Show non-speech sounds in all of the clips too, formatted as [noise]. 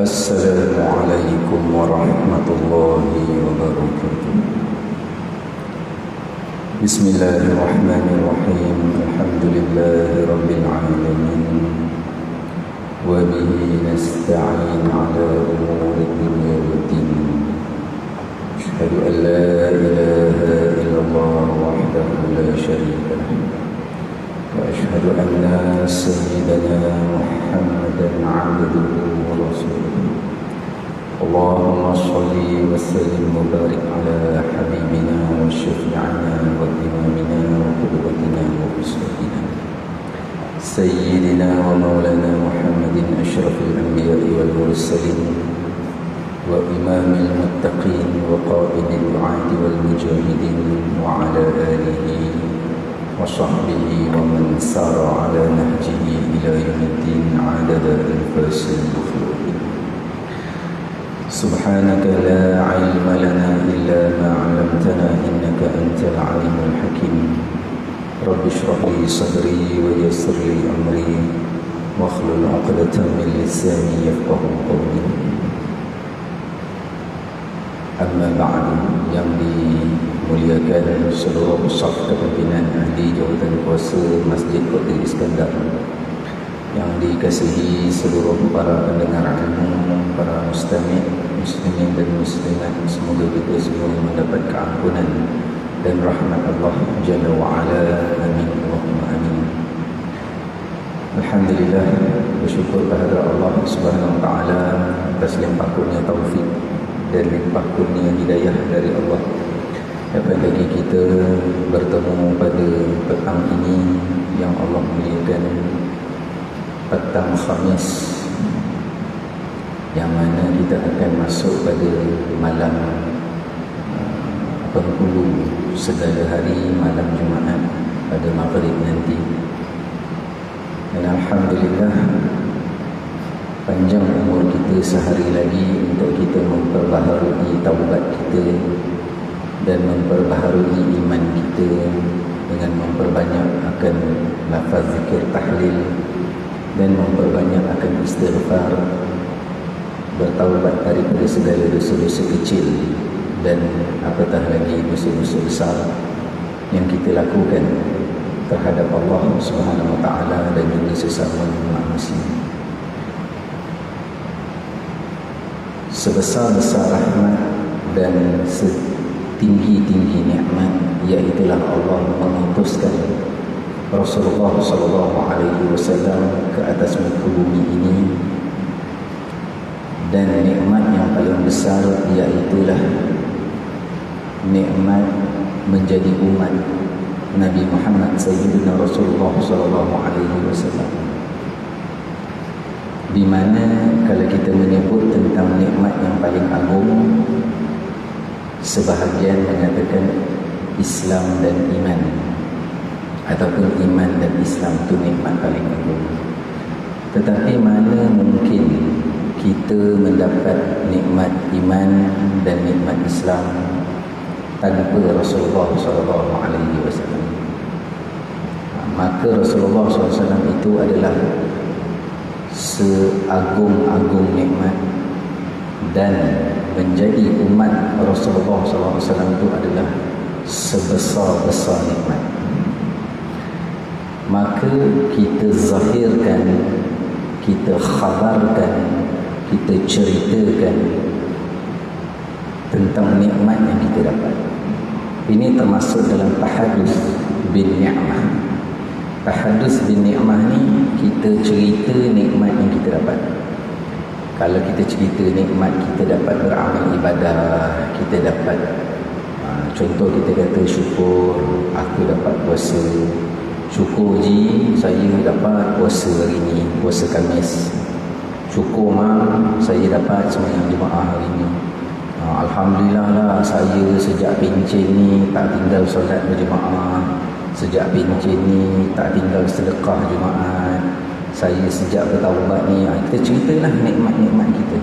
السلام عليكم ورحمة الله وبركاته. بسم الله الرحمن الرحيم. الحمد لله رب العالمين. وبه نستعين على أمور الدنيا والدين. أشهد أن لا إله إلا الله وحده لا شريك له. وأشهد أن سيدنا محمدا عبده ورسوله. اللهم صل وسلم وبارك على حبيبنا وشفيعنا وإمامنا وقدوتنا وأسوتنا سيدنا ومولانا محمد أشرف الأنبياء والمرسلين وإمام المتقين وقائد الدعاة والمجاهدين وعلى آله وصحبه ومن سار على نهجه إلى يوم الدين عدد أنفاس المخلوقين سبحانك لا علم لنا إلا ما علمتنا إنك أنت العليم الحكيم. رب اشرح لي صدري ويسر لي أمري واخلل عقدة من لساني يفقه قولي. أما بعد yang dimuliakan seluruh saf kepimpinan ahli jawatan kuasa Masjid Kota Iskandar yang dikasihi seluruh para pendengar ilmu, para mustami' muslimin dan muslimat. Semoga kita semua mendapat keampunan dan rahmat Allah Jalla wa'ala amin. Allahumma amin. Alhamdulillah bersyukur kepada Allah Subhanahu wa taala atas limpah kurnia taufik dan limpah kurnia hidayah dari Allah dapat bagi kita bertemu pada petang ini yang Allah muliakan petang Khamis yang mana kita akan masuk pada malam penghulu segala hari malam Jumaat pada maghrib nanti. Dan Alhamdulillah panjang umur kita sehari lagi untuk kita memperbaharui taubat kita dan memperbaharui iman kita dengan memperbanyak akan lafaz zikir tahlil dan memperbanyak akan istighfar bertaubat daripada segala dosa-dosa kecil dan apatah lagi dosa-dosa besar yang kita lakukan terhadap Allah Subhanahu wa taala dan juga sesama manusia. Sebesar-besar rahmat dan setinggi-tinggi nikmat iaitu Allah mengutuskan Rasulullah sallallahu alaihi wasallam ke atas muka bumi ini. Dan nikmat yang paling besar iaitu nikmat menjadi umat Nabi Muhammad Sayyidina Rasulullah sallallahu alaihi wasallam. Di mana kalau kita menyebut tentang nikmat yang paling agung sebahagian mengatakan Islam dan iman. Ataupun iman dan Islam itu nikmat paling agung. Tetapi mana mungkin kita mendapat nikmat iman dan nikmat Islam tanpa Rasulullah sallallahu alaihi wasallam? Maka Rasulullah SAW itu adalah seagung-agung nikmat dan menjadi umat Rasulullah SAW itu adalah sebesar-besar nikmat. Maka kita zahirkan kita khabarkan kita ceritakan tentang nikmat yang kita dapat. Ini termasuk dalam tahadus bin ni'mah. Tahadus bin ni'mah ni kita cerita nikmat yang kita dapat kalau kita cerita nikmat kita dapat beramal ibadah kita dapat uh, contoh kita kata syukur aku dapat puasa syukur ji saya dapat puasa hari ni puasa Khamis syukur mam saya dapat semayang jemaah hari ni. Alhamdulillah lah saya sejak pencen ni tak tinggal solat berjemaah. Sejak pencen ni tak tinggal sedekah jemaah saya sejak bertaubat ni kita ceritalah nikmat-nikmat kita.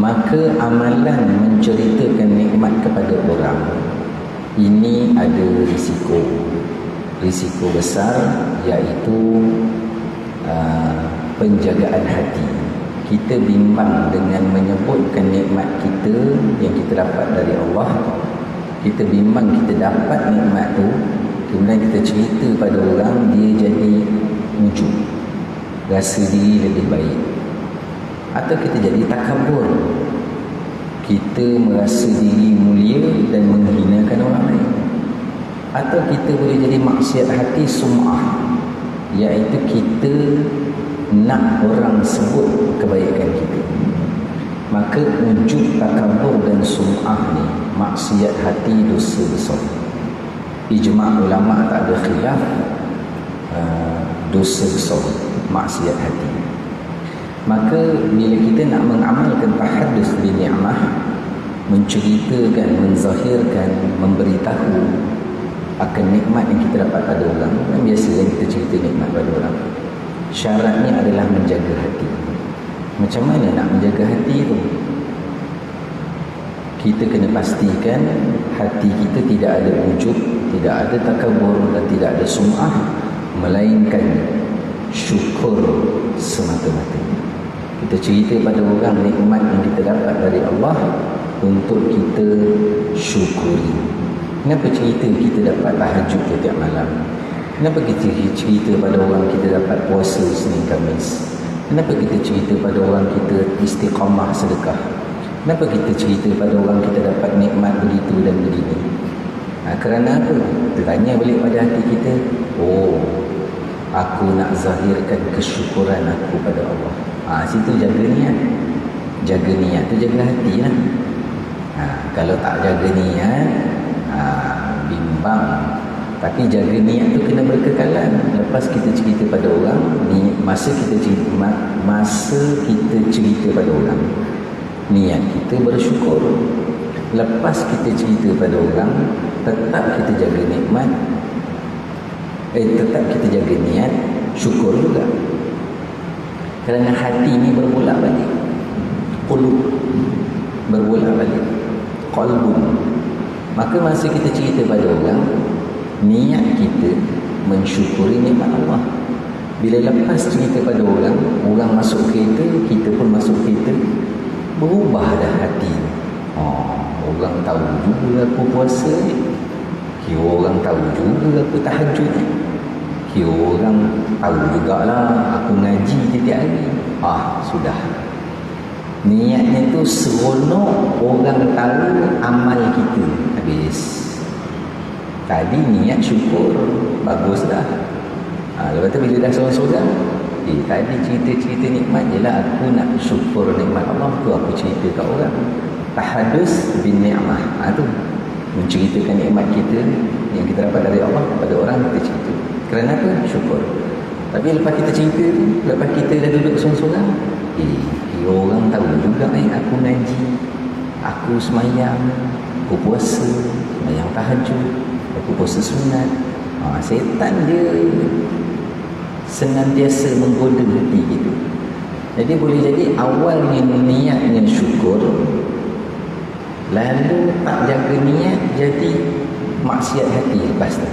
Maka amalan menceritakan nikmat kepada orang ini ada risiko. Risiko besar iaitu uh, penjagaan hati. Kita bimbang dengan menyebutkan nikmat kita yang kita dapat dari Allah. Kita bimbang kita dapat nikmat tu kemudian kita cerita pada orang dia jadi wujud rasa diri lebih baik. Atau kita jadi takabur kita merasa diri mulia dan menghinakan orang lain. Atau kita boleh jadi maksiat hati sum'ah. Iaitu kita nak orang sebut kebaikan kita. Maka wujud takabur dan sum'ah ni maksiat hati dosa besar. Ijma' ulama tak ada khilaf. Uh, dosa besar maksiat hati. Maka bila kita nak mengamalkan tahadus bin ni'mah menceritakan, menzahirkan, memberitahu akan nikmat yang kita dapat pada orang kan biasa kan kita cerita nikmat pada orang syaratnya adalah menjaga hati. Macam mana nak menjaga hati itu kita kena pastikan hati kita tidak ada wujud tidak ada takabur dan tidak ada sum'ah melainkan syukur semata-mata. Kita cerita pada orang nikmat yang kita dapat dari Allah untuk kita syukuri. Kenapa cerita kita dapat tahajud setiap malam? Kenapa kita cerita pada orang kita dapat puasa Senin Kamis kenapa kita cerita pada orang kita istiqamah sedekah? Kenapa kita cerita pada orang kita dapat nikmat begitu dan begini ha, kerana apa? Kita tanya balik pada hati kita oh aku nak zahirkan kesyukuran aku pada Allah. Ha, situ jaga niat. Jaga niat tu jaga hati lah. Ha, kalau tak jaga niat, ha, bimbang. Tapi jaga niat tu kena berkekalan. Lepas kita cerita pada orang, ni masa kita cerita, masa kita cerita pada orang, niat kita bersyukur. Lepas kita cerita pada orang, tetap kita jaga nikmat, eh tetap kita jaga niat syukur juga. Kerana hati ni berbolak balik. Qulub berbolak balik. Qalbun maka masa kita cerita pada orang niat kita mensyukuri nikmat Allah. Bila lepas cerita pada orang orang masuk kereta kita pun masuk kereta berubah dah hati oh, orang tahu juga aku puasa ni Kira orang tahu juga aku tahajud. Kira orang tahu jugalah aku ngaji tiap hari. Ah, sudah. Niatnya tu seronok orang tahu amal kita. Habis. Tadi niat syukur. Bagus dah. Ha, Lepas tu bila dah seorang-seorang Eh, tadi cerita-cerita nikmat je lah. Aku nak syukur nikmat Allah tu aku cerita kat orang. Tahadus bin ni'mah. Ha, tu menceritakan nikmat kita yang kita dapat dari Allah kepada orang kita cerita. Kerana apa? syukur. Tapi lepas kita cerita lepas kita dah duduk seorang-seorang eh, kira orang tahu juga eh, aku ngaji aku semayang aku puasa semayang tahajud aku puasa sunat. Ha, setan dia senantiasa menggoda hati gitu jadi boleh jadi awalnya niatnya syukur lalu tak jaga niat jadi maksiat hati lepas tu.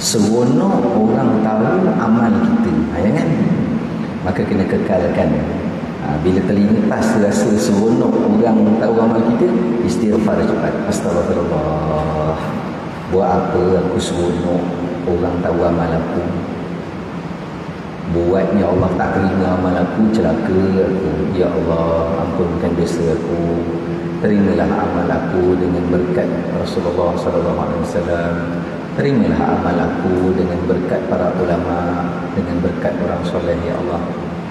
Seronok orang tahu amal kita. Ha, ya kan? Maka kena kekalkan. Ha, bila terlintas rasa seronok orang tahu amal kita istighfar cepat. Astagfirullah buat apa aku seronok orang tahu amal aku? Buatnya Allah tak terima amal aku celaka aku. Ya Allah ampunkan dosa aku terimalah amal aku dengan berkat Rasulullah sallallahu alaihi wasallam. Terimalah amal aku dengan berkat para ulama dengan berkat orang soleh ya Allah.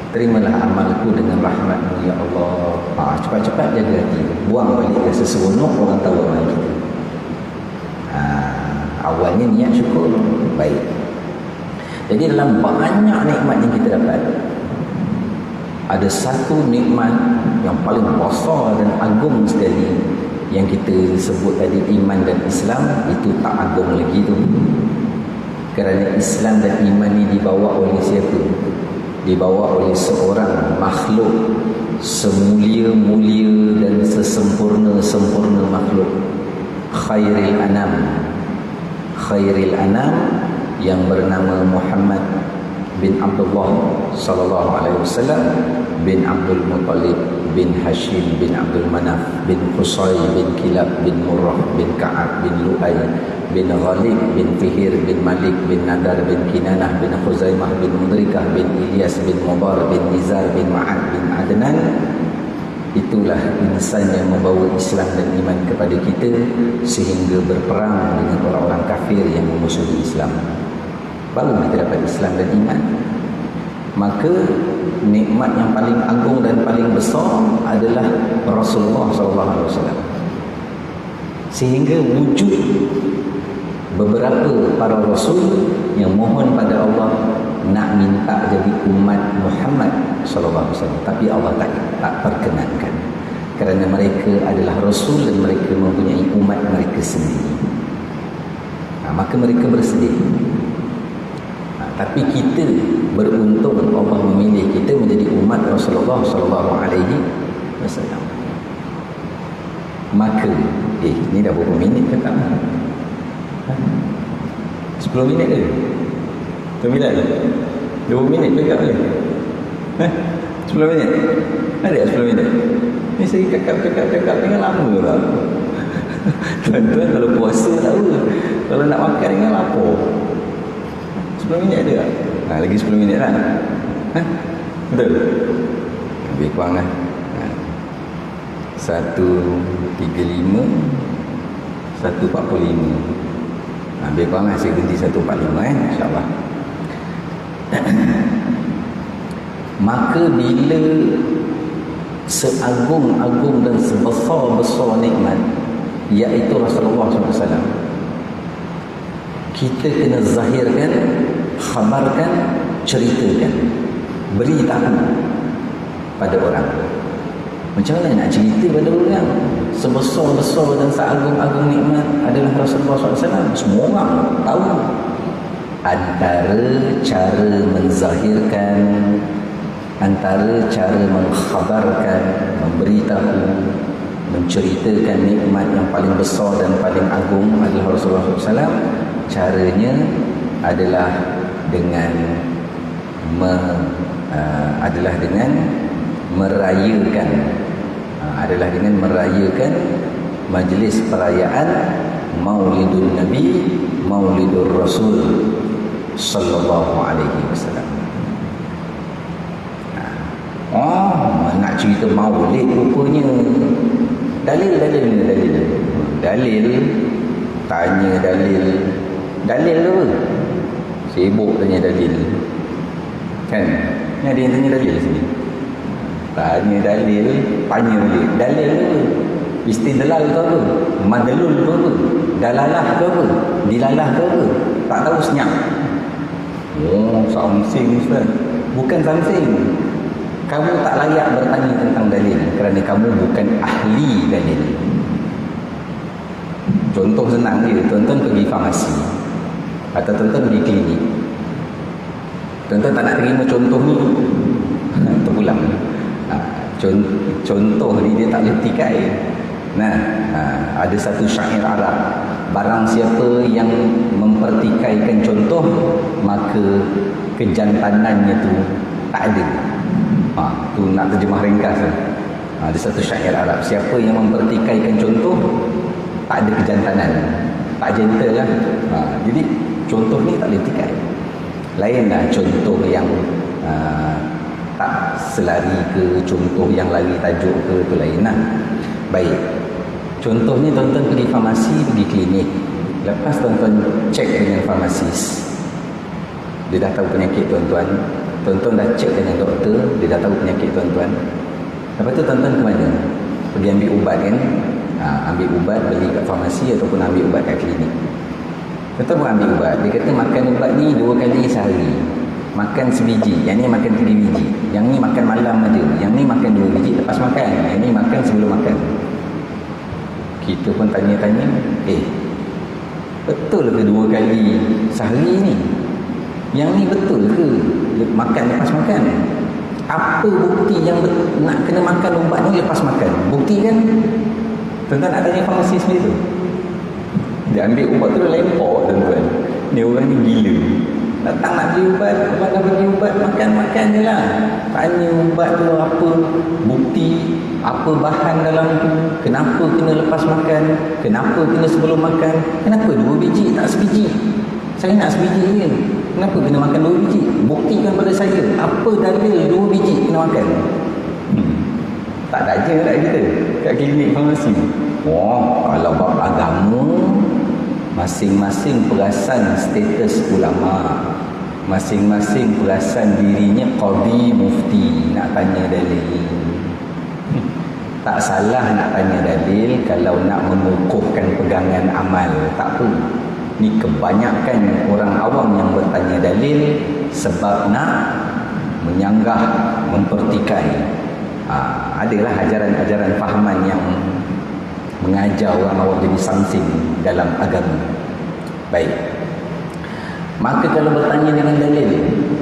Terimalah amalku dengan rahmatmu ya Allah. Ha, cepat-cepat jaga hati. Buang balik rasa seronok orang tahu amal kita. Ha, awalnya niat syukur. Baik. Jadi dalam banyak nikmat yang kita dapat ada satu nikmat yang paling besar dan agung sekali yang kita sebut tadi iman dan Islam itu tak agung lagi tu. Kerana Islam dan iman ni dibawa oleh siapa? Dibawa oleh seorang makhluk semulia-mulia dan sesempurna-sempurna makhluk. Khairil anam. Khairil anam yang bernama Muhammad bin Abdullah sallallahu alaihi wasallam bin Abdul Muttalib bin Hashim bin Abdul Manaf bin Qusay bin Kilab bin Murrah bin Ka'ab bin Lu'ay bin Ghalib bin Fihir bin Malik bin Nadar bin Kinanah bin Khuzaimah bin Mudrikah bin Ilyas bin Mubar bin Nizar bin Ma'ad bin Adnan. Itulah insan yang membawa Islam dan iman kepada kita sehingga berperang dengan orang-orang kafir yang memusuhi Islam baru kita dapat Islam dan iman. Maka nikmat yang paling agung dan paling besar adalah Rasulullah SAW sehingga wujud beberapa para rasul yang mohon pada Allah nak minta jadi umat Muhammad SAW tapi Allah tak, tak perkenankan. Kerana mereka adalah rasul dan mereka mempunyai umat mereka sendiri. Nah, maka mereka bersedih tapi kita beruntung Allah memilih kita menjadi umat Rasulullah sallallahu alaihi wasallam. Maka eh ni dah berapa minit ke tak? 10 minit ke? 9 minit. 20 minit ke tak? Eh? 10 minit. Ada 10 minit. Ni saya cakap-cakap-cakap dengan lama lah. [laughs] Tuan-tuan kalau puasa tahu. Kalau nak makan dengan lapar. 10 minit ada tak? Ha, lagi 10 minit lah. Ha? Betul? Lebih kurang lah. Ha. 1.35 1.45 ha, Lebih kurang lah. Saya berhenti 1.45 eh. InsyaAllah. [clears throat] Maka bila seagung-agung dan sebesar-besar nikmat iaitu Rasulullah SAW kita kena zahirkan khabarkan ceritakan beritahu pada orang. Macam mana nak cerita pada orang? Sebesar-besar dan seagung-agung nikmat adalah Rasulullah SAW semua orang tahu. Antara cara menzahirkan antara cara mengkhabarkan memberitahu menceritakan nikmat yang paling besar dan paling agung adalah Rasulullah SAW caranya adalah dengan me, uh, adalah dengan merayakan uh, adalah dengan merayakan majlis perayaan Maulidun Nabi Maulidur Rasul sallallahu alaihi wasallam. Oh, nak cerita maulid rupanya dalil dalil dalil dalil tanya dalil Dalil apa? Sibuk tanya dalil. Kan? Ni ada yang tanya dalil sini. Tanya dalil, tanya dalil. Dalil apa? Istidlal tu apa? Madlul tu apa? Dalalah tu apa? Dilalah tu apa? Tak tahu senyap. Oh, something Ustaz. Bukan something. Kamu tak layak bertanya tentang dalil kerana kamu bukan ahli dalil. Contoh senang dia, tuan-tuan pergi farmasi atau tuan-tuan pergi klinik. Tuan-tuan tak nak terima contoh ni. [laughs] Terpulang. Ha, contoh ni dia tak boleh tikai. Nah ha, ada satu syair Arab. Barang siapa yang mempertikaikan contoh maka kejantanannya tu tak ada. Ha, tu nak terjemah ringkas ha, ada satu syair Arab. Siapa yang mempertikaikan contoh tak ada kejantanan. Tak gentle lah. Ha, jadi contoh ni tak boleh tikai. Lainlah contoh yang uh, tak selari ke contoh yang lari tajuk ke tu lain lah. Baik. Contohnya tuan-tuan pergi farmasi pergi klinik. Lepas tuan-tuan cek dengan farmasis. Dia dah tahu penyakit tuan-tuan. Tuan-tuan dah cek dengan doktor dia dah tahu penyakit tuan-tuan. Lepas tu tuan-tuan ke mana? Pergi ambil ubat kan? Ha, ambil ubat beli kat farmasi ataupun ambil ubat kat klinik kita pun ambil ubat. Dia kata makan ubat ni dua kali sehari. Makan sebiji. Yang ni makan tiga biji. Yang ni makan malam aja. Yang ni makan dua biji lepas makan. Yang ni makan sebelum makan. Kita pun tanya-tanya. Eh, betul ke dua kali sehari ni? Yang ni betul ke makan lepas makan? Apa bukti yang nak kena makan ubat ni lepas makan? Bukti kan? Tuan-tuan nak tanya farmasi sendiri tu? Dia ambil ubat tu lempar tuan-tuan. Ni orang ni gila. Datang nak beli ubat, ubat dah bagi ubat, makan-makan je lah. Tanya ubat tu apa, bukti, apa bahan dalam tu, kenapa kena lepas makan, kenapa kena sebelum makan, kenapa dua biji tak sebiji. Saya nak sebiji je. Kenapa kena makan dua biji? Buktikan pada saya, apa dalil dua biji kena makan? Hmm. Tak ada je tak kita kat klinik farmasi. Wah, kalau bab agama masing-masing perasan status ulama. Masing-masing perasan dirinya qadi mufti nak tanya dalil. Tak salah nak tanya dalil kalau nak mengukuhkan pegangan amal tak apa ni kebanyakan orang awam yang bertanya dalil sebab nak menyanggah mempertikai. Ha, adalah ajaran-ajaran fahaman yang mengajar orang awam jadi sangsing dalam agama. Baik. Maka kalau bertanya dengan dalil,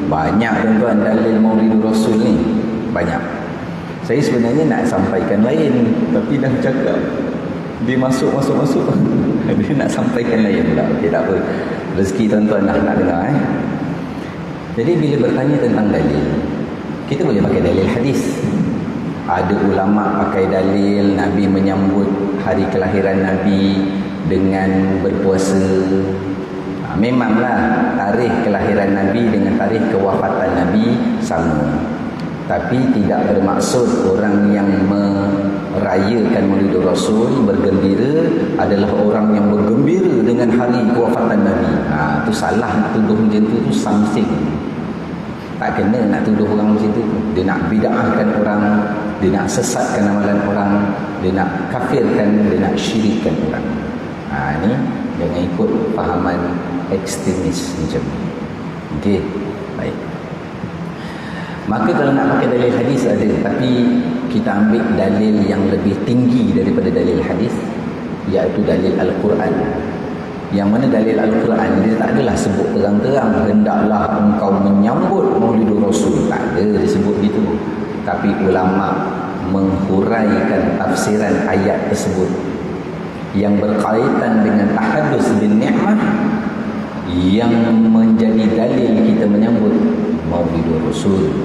banyak tuan-tuan dalil Maulid Rasul ni. Banyak. Saya sebenarnya nak sampaikan lain, tapi dah cakap dia masuk masuk masuk. [laughs] dia nak sampaikan lain pula. Okey tak apa. Rezeki tuan-tuan lah nak dengar eh. Jadi bila bertanya tentang dalil, kita boleh pakai dalil hadis ada ulama pakai dalil Nabi menyambut hari kelahiran Nabi dengan berpuasa ha, memanglah tarikh kelahiran Nabi dengan tarikh kewafatan Nabi sama tapi tidak bermaksud orang yang merayakan Maulid Rasul bergembira adalah orang yang bergembira dengan hari kewafatan Nabi. Ha, itu salah nak tuduh macam tu tu samsing. Tak kena nak tuduh orang macam tu. Dia nak bid'ahkan orang dia nak sesatkan amalan orang dia nak kafirkan dia nak syirikkan orang. Ha, ni jangan ikut fahaman ekstremis macam ni. Ok baik. Maka kalau nak pakai dalil hadis ada tapi kita ambil dalil yang lebih tinggi daripada dalil hadis iaitu dalil Al-Quran. Yang mana dalil Al-Quran dia tak adalah sebut terang-terang hendaklah engkau menyambut maulidur rasul. Tak ada disebut gitu tapi ulama menghuraikan tafsiran ayat tersebut yang berkaitan dengan tahadus bin ni'mah yang menjadi dalil kita menyambut maulidur rasul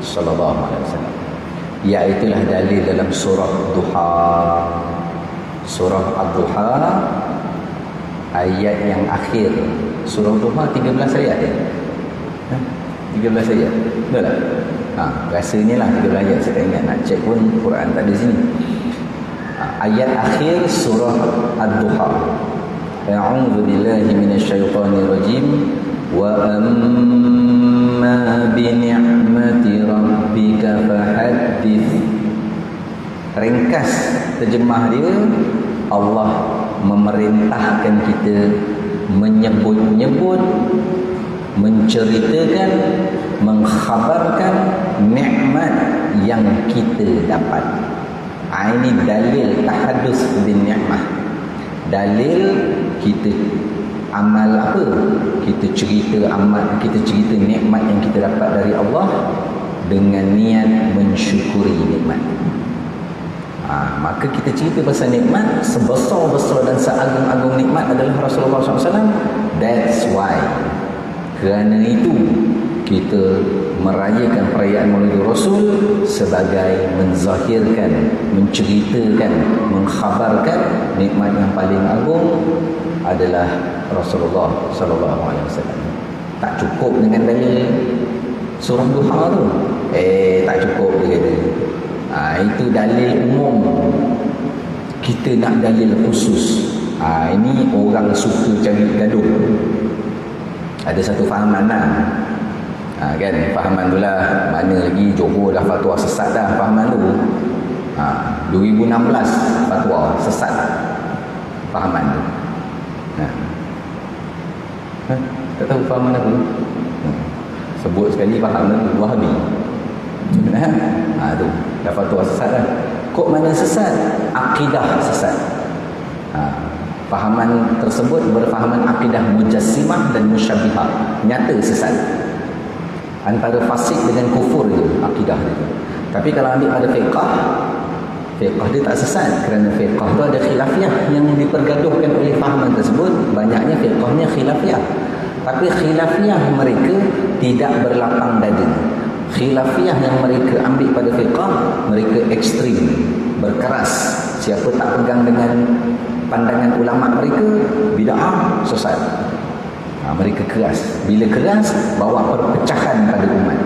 sallallahu alaihi wasallam. Iaitulah dalil dalam surah duha. Surah ad-duha ayat yang akhir. Surah duha 13 ayat ya 13 ayat betul tak Ha, rasanya lah tiga ayat saya tak ingat nak cek pun Quran tak ada sini. Ha, ayat akhir surah Ad-Duha. A'udzu billahi minasyaitonir rajim wa amma bi ni'mati rabbika fahaddits. Ringkas terjemah dia Allah memerintahkan kita menyebut-nyebut menceritakan mengkhabarkan nikmat yang kita dapat. Ha, ini dalil tahadus bin nikmah. Dalil kita amal apa? Kita cerita amal kita cerita nikmat yang kita dapat dari Allah dengan niat mensyukuri nikmat. Ha, maka kita cerita pasal nikmat sebesar-besar dan seagung-agung nikmat adalah Rasulullah SAW that's why kerana itu kita merayakan perayaan Maulid Rasul sebagai menzahirkan, menceritakan, mengkhabarkan nikmat yang paling agung adalah Rasulullah sallallahu alaihi wasallam. Tak cukup dengan dalil surah Duha tu. Eh, tak cukup dia kata. Ha, itu dalil umum. Kita nak dalil khusus. Ha, ini orang suka cari gaduh ada satu fahaman lah. Ha, kan? Fahaman tu lah. Mana lagi Johor dah fatwa sesat dah fahaman tu. Ha, 2016 fatwa sesat. Fahaman tu. Ha. Ha? tak tahu fahaman apa. Ha. sebut sekali faham tu wahabi ha? ha, tu. Dah fatwa sesat dah. Kok mana sesat? Akidah sesat. Ha Fahaman tersebut berfahaman akidah mujassimah dan musyabihah. Nyata sesat. Antara fasik dengan kufur itu akidah itu. Tapi kalau ambil ada fiqah, fiqah dia tak sesat. Kerana fiqah itu ada khilafiah yang dipergaduhkan oleh fahaman tersebut. Banyaknya fiqahnya khilafiah. tapi khilafiyah mereka tidak berlapang dada khilafiyah yang mereka ambil pada fiqah mereka ekstrim berkeras siapa tak pegang dengan pandangan ulama mereka bid'ah sesat. Ha, mereka keras. Bila keras bawa perpecahan pada umat.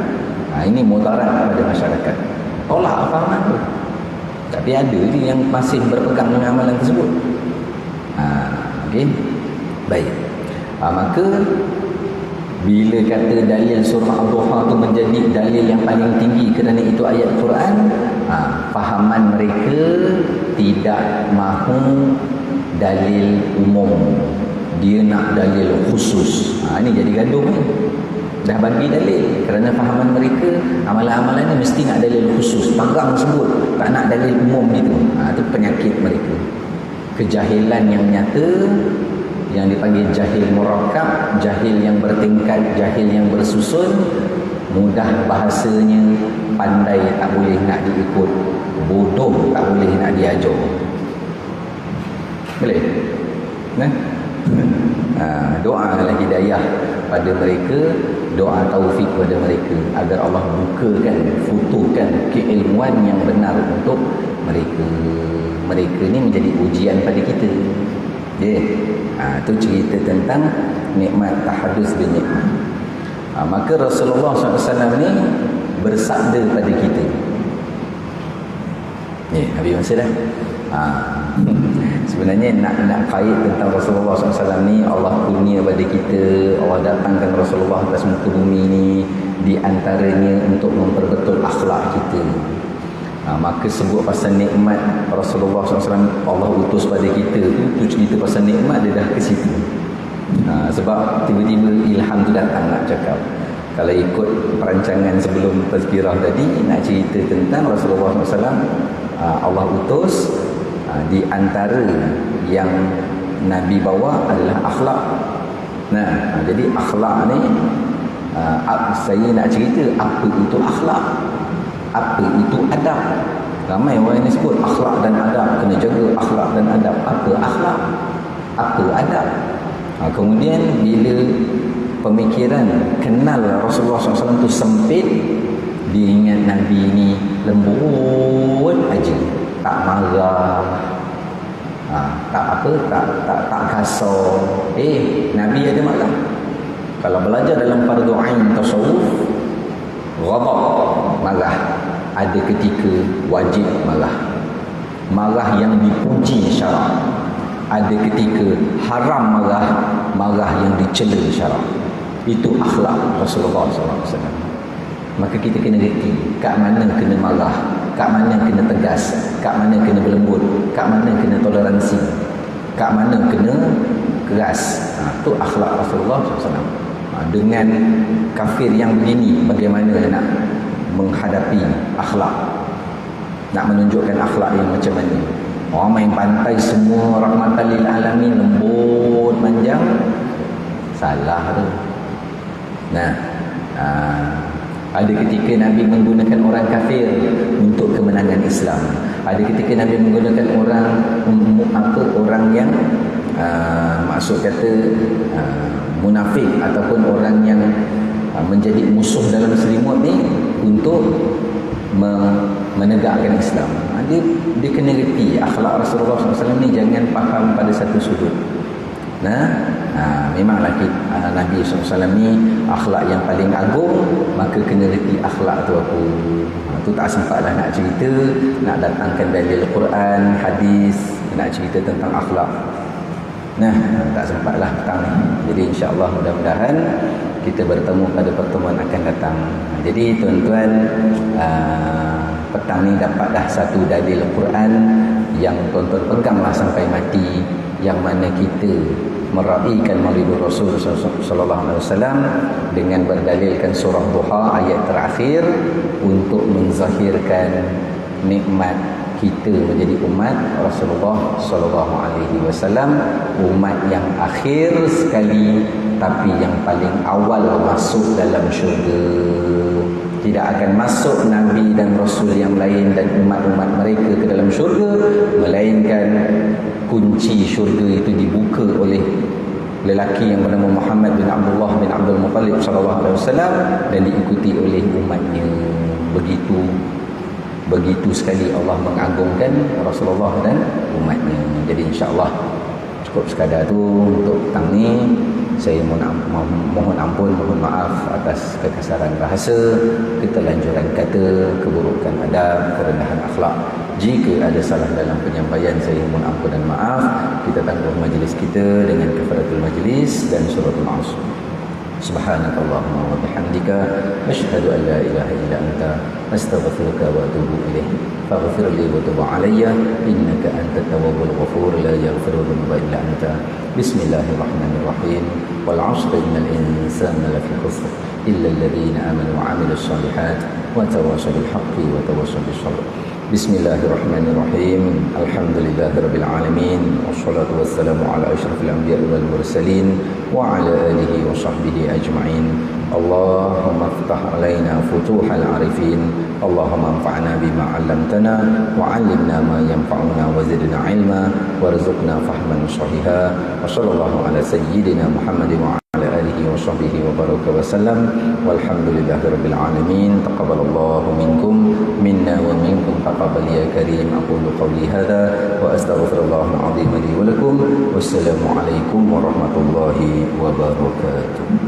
Ha, ini mudarat pada masyarakat. Tolak apa tu. Tapi ada ni yang masih berpegang dengan amalan tersebut. Ha, okay. baik. Ha, maka bila kata dalil surah Al-Duha itu menjadi dalil yang paling tinggi kerana itu ayat Quran ha, fahaman mereka tidak mahu dalil umum. Dia nak dalil khusus. Ha, ini jadi gaduh ni. Dah bagi dalil. Kerana fahaman mereka amalan-amalan ni mesti nak dalil khusus. Pegang sebut tak nak dalil umum itu ha, itu penyakit mereka. Kejahilan yang nyata yang dipanggil jahil murakab, jahil yang bertingkat, jahil yang bersusun, mudah bahasanya, pandai tak boleh nak diikut, bodoh tak boleh nak diajar. Boleh? Nah? Ha, doa adalah hidayah pada mereka doa taufik pada mereka agar Allah bukakan futuhkan keilmuan yang benar untuk mereka mereka ni menjadi ujian pada kita dia ha, tu cerita tentang nikmat tahadus bin nikmat ha, maka Rasulullah SAW ni bersabda pada kita ni habis masa dah ha. Sebenarnya nak nak kait tentang Rasulullah SAW ni Allah punya pada kita. Allah datangkan Rasulullah atas muka bumi ni di antaranya untuk memperbetul akhlak kita. Ha, maka sebut pasal nikmat Rasulullah SAW Allah utus pada kita tu cerita pasal nikmat dia dah ke situ. Ha, sebab tiba-tiba ilham tu datang nak cakap kalau ikut perancangan sebelum tazkirah tadi nak cerita tentang Rasulullah SAW ha, Allah utus di antara yang Nabi bawa adalah akhlak. Nah ha, jadi akhlak ni ha, saya nak cerita apa itu akhlak. Apa itu adab. Ramai orang yang sebut akhlak dan adab kena jaga akhlak dan adab. Apa akhlak? Apa adab? Ha, kemudian bila pemikiran kenal Rasulullah SAW itu sempit dia ingat Nabi ini lembut aja tak marah. Ha, tak apa tak tak tak kasar. Eh Nabi ada marah kalau belajar dalam fardu ain tasawuf ghadab marah. Ada ketika wajib marah. Marah yang dipuji syarak. Ada ketika haram marah marah yang dicela syarak. Itu akhlak Rasulullah SAW maka kita kena reti kat mana kena marah kat mana kena tegas kat mana kena berlembut kat mana kena toleransi kat mana kena keras. Ha, itu akhlak Rasulullah SAW ha, dengan kafir yang begini bagaimana nak menghadapi akhlak? Nak menunjukkan akhlak yang macam mana? Orang main pantai semua rahmatan lil alamin lembut manjang salah tu. Nah aa, ada ketika Nabi menggunakan orang kafir untuk kemenangan Islam ada ketika Nabi menggunakan orang apa orang yang aa, maksud kata aa, munafik ataupun orang yang menjadi musuh dalam selimut ni untuk menegakkan Islam. Dia, dia kena reti akhlak Rasulullah SAW ni jangan faham pada satu sudut. Nah, ha, memanglah kita, ha, Nabi SAW ni akhlak yang paling agung, maka kena reti akhlak tu apa. Ha, tu tak sempat lah nak cerita, nak datangkan dalil Quran, hadis, nak cerita tentang akhlak. Nah, tak sempat lah petang. Jadi insyaAllah mudah-mudahan kita bertemu pada pertemuan akan datang. Jadi tuan-tuan petang ni dapatlah satu dalil Al-Quran yang tuan-tuan peganglah sampai mati yang mana kita meraihkan maulid Rasul sallallahu alaihi wasallam dengan berdalilkan surah Duha ayat terakhir untuk menzahirkan nikmat kita menjadi umat Rasulullah sallallahu alaihi wasallam umat yang akhir sekali tapi yang paling awal masuk dalam syurga. Tidak akan masuk nabi dan rasul yang lain dan umat-umat mereka ke dalam syurga melainkan kunci syurga itu dibuka oleh lelaki yang bernama Muhammad bin Abdullah bin Abdul Muttalib sallallahu alaihi wasallam dan diikuti oleh umatnya. Begitu begitu sekali Allah mengagungkan Rasulullah dan umatnya. Jadi insyaallah cukup sekadar tu untuk petang ni. Saya mohon, mohon ampun mohon maaf atas kekasaran bahasa ketelanjuran kata keburukan adab kerendahan akhlak. Jika ada salah dalam penyampaian saya mohon ampun dan maaf. Kita tangguh majlis kita dengan kafaratul majlis dan suratul asr سبحانك اللهم وبحمدك أشهد أن لا إله إلا أنت أستغفرك وأتوب إليك. فاغفر لي وتب علي إنك أنت التواب الغفور لا يغفر الذنوب إلا أنت. بسم الله الرحمن الرحيم. والعصر إن الإنسان لفي خسر إلا الذين آمنوا وعملوا الصالحات وتواصوا بالحق وتواصوا بالصبر. بسم الله الرحمن الرحيم الحمد لله رب العالمين والصلاة والسلام على أشرف الأنبياء والمرسلين وعلى آله وصحبه أجمعين اللهم افتح علينا فتوح العارفين اللهم انفعنا بما علمتنا وعلمنا ما ينفعنا وزدنا علما وارزقنا فهما صحيحا وصلى الله على سيدنا محمد وعلى alihi wa sahbihi wa baraka wa sallam. Walhamdulillahi rabbil alamin. Taqabbalallahu minkum. Minna wa minkum. Taqabbal ya karim. Aqulu qawli hadha. Wa astaghfirullahal azim li wa lakum. Wassalamu alaikum warahmatullahi wabarakatuh.